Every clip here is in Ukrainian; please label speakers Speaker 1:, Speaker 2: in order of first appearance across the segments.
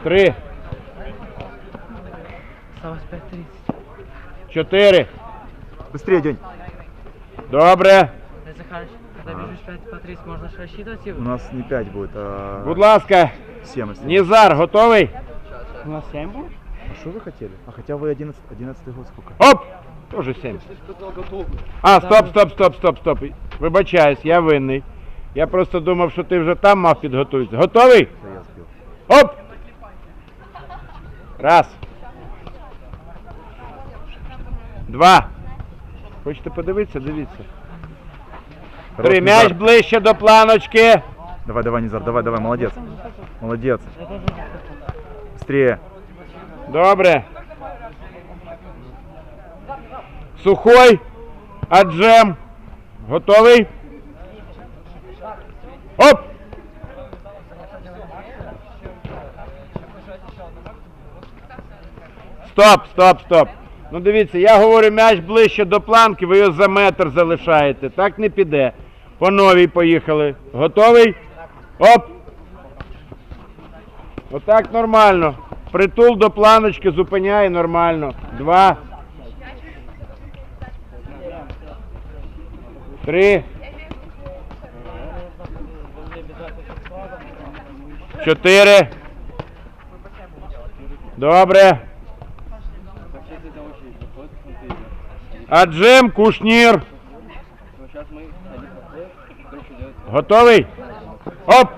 Speaker 1: Три,
Speaker 2: Осталось 5.30.
Speaker 1: чотири.
Speaker 3: Быстрее, День.
Speaker 1: Добре.
Speaker 2: Э, Захарыч, когда бежишь 5 по 30, можно же рассчитывать его?
Speaker 3: У нас не 5 будет, а
Speaker 1: Будь ласка,
Speaker 3: 7. если.
Speaker 1: Нізар, готовий?
Speaker 2: У нас 7 будет?
Speaker 3: А что вы хотели? А хотя вы 11, 11 год сколько?
Speaker 1: Оп! Тоже сім. А, стоп, стоп, стоп, стоп, стоп. Вибачаюсь, я винний. Я просто думав, що ти вже там мав підготуватися. Готовий?
Speaker 3: Да я сбил.
Speaker 1: Оп! Раз. Два. Хочете подивитися? Дивіться. Три. М'яч ближче до планочки.
Speaker 3: Давай, давай, Низар, давай, давай, молодец. Молодец. Быстрее.
Speaker 1: Добре. Сухой. Аджем. Готовий? Стоп, стоп, стоп. Ну дивіться, я говорю м'яч ближче до планки, ви його за метр залишаєте. Так не піде. По новій поїхали. Готовий? Оп! Отак нормально. Притул до планочки зупиняє нормально. Два. Три. Чотири. Добре. Аджим, кушнір. Готовий? Оп!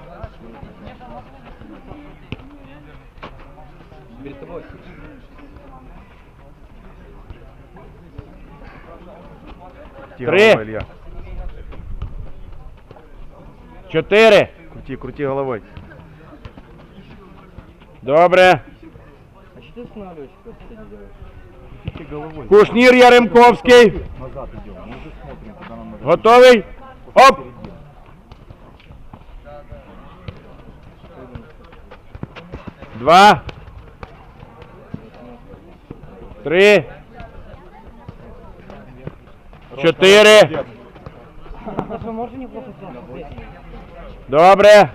Speaker 1: Три. Чотири.
Speaker 3: Крути, крути головой.
Speaker 1: Добре.
Speaker 2: А что ты останавливаешься? Как ты делаешь?
Speaker 1: Кушнір Яремковський. Готовий? Оп! Два. Три. Чотири. Добре.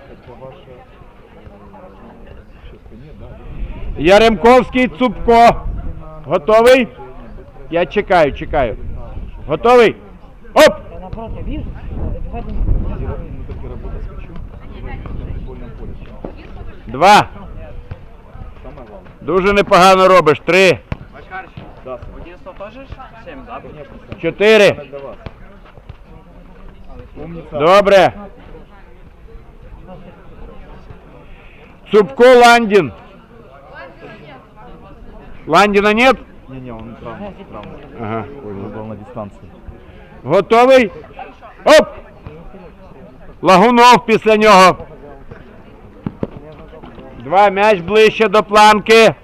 Speaker 1: Яремковський Цупко. Готовий? Я чекаю, чекаю. Готовий? Оп! Два. Дуже непогано робиш. Три.
Speaker 3: Да,
Speaker 2: В 11 тоже 7, да?
Speaker 1: Чотири. Добре. Цупко Ландін. Ландіна нет?
Speaker 3: Не-не, он травма. травма.
Speaker 1: Ага.
Speaker 3: Он был на дистанции.
Speaker 1: Готовий? Оп! Лагунов після нього. Два. М'яч ближче до планки.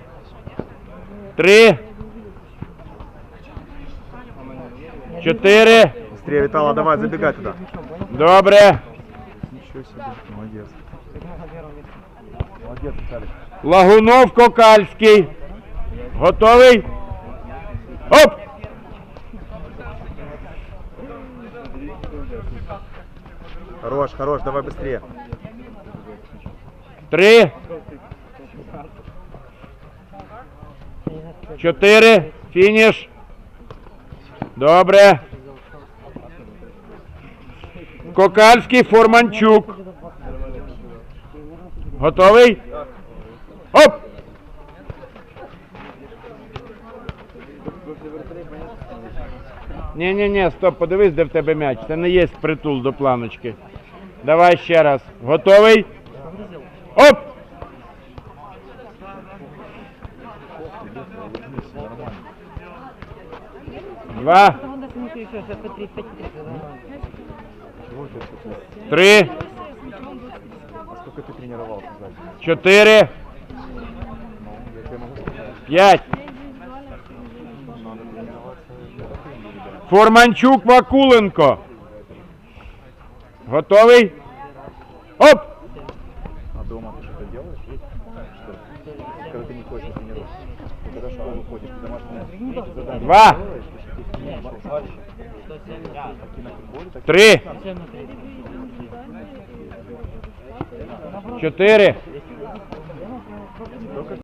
Speaker 1: Три. Чотири.
Speaker 3: Быстрее, Витала, давай, забегай туда.
Speaker 1: Добре.
Speaker 3: Ничего себе. Молодец. Молодец, Виталий.
Speaker 1: Лагунов Кокальський. Готовий? Оп!
Speaker 3: Хорош, хорош, давай быстрее.
Speaker 1: Три. Чотири. Фініш. Добре. Кокальський Форманчук. Готовий? Оп! Ні, ні, ні, стоп, подивись, де в тебе м'яч. Це не є притул до планочки. Давай ще раз. Готовий? Оп! Два,
Speaker 2: Там дать минуту
Speaker 3: ребят.
Speaker 1: Форманчук Вакуленко. Готовий? Оп!
Speaker 3: А дома ты что-то делаешь? Что? Когда ты не ходишь на тренировку. Когда в школу ходишь, ты домашние задания
Speaker 1: Два.
Speaker 3: делаешь? Если